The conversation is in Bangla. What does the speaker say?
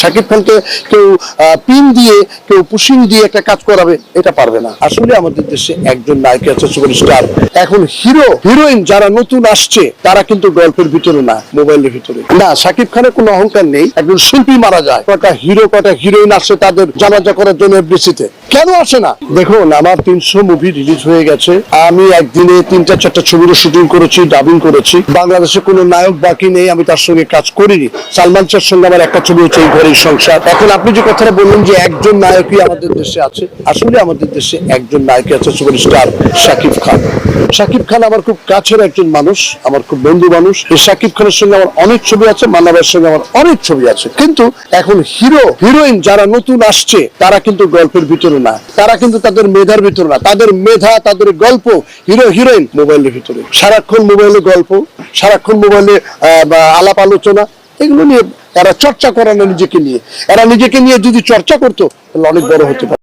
শাকিব খানকে কেউ পিন দিয়ে, কেউ পুশিং দিয়ে একটা কাজ করাবে, এটা পারবে না। আসলে আমাদের দেশে একজন নায়ক আছে সুপারস্টার এখন হিরো হিরোইন যারা নতুন আসছে, তারা কিন্তু গল্পের ভিতরে না, মোবাইলের ভিতরে। না শাকিব খানের কোনো অহংকার নেই। একজন শিল্পী মারা যায়। কটা হিরো কটা হিরোইন আসছে তাদের জানাজা করার জন্য এফডিসিতে কেন আসে না? দেখুন, আমার তিনশো মুভি রিলিজ হয়ে গেছে। আমি একদিনে তিনটা, চারটা ছবির শুটিং করেছি ডাবিং করেছি। বাংলাদেশে কোনো নায়ক বাকি নেই, আমি তার সঙ্গে কাজ করিনি। সালমান শাহর সঙ্গে আমার একটা ছবি হচ্ছে এই ঘরের সংসার। এখন আপনি যে কথাটা বললেন যে একজন নায়কই আমাদের দেশে আছে, আসলে আমাদের দেশে একজন নায়ক আছে সুপারস্টার শাকিব খান। শাকিব খান আমার খুব কাছের একজন মানুষ, আমার খুব বন্ধু মানুষ। এই শাকিব খানের সঙ্গে আমার অনেক ছবি আছে মান্নাবের সঙ্গে আমার অনেক ছবি আছে। কিন্তু এখন হিরো, হিরোইন যারা নতুন আসছে, তারা কিন্তু গল্পের ভিতরে না। তারা কিন্তু তাদের মেধার ভিতরে না। তাদের মেধা, তাদের গল্প, হিরো, হিরোইন মোবাইলের ভিতরে। সারাক্ষণ মোবাইলে গল্প, সারাক্ষণ মোবাইলে আলাপ আলোচনা এগুলো নিয়ে এরা চর্চা করে না নিজেকে নিয়ে। এরা নিজেকে নিয়ে যদি চর্চা করতো, তাহলে অনেক বড় হতে পারে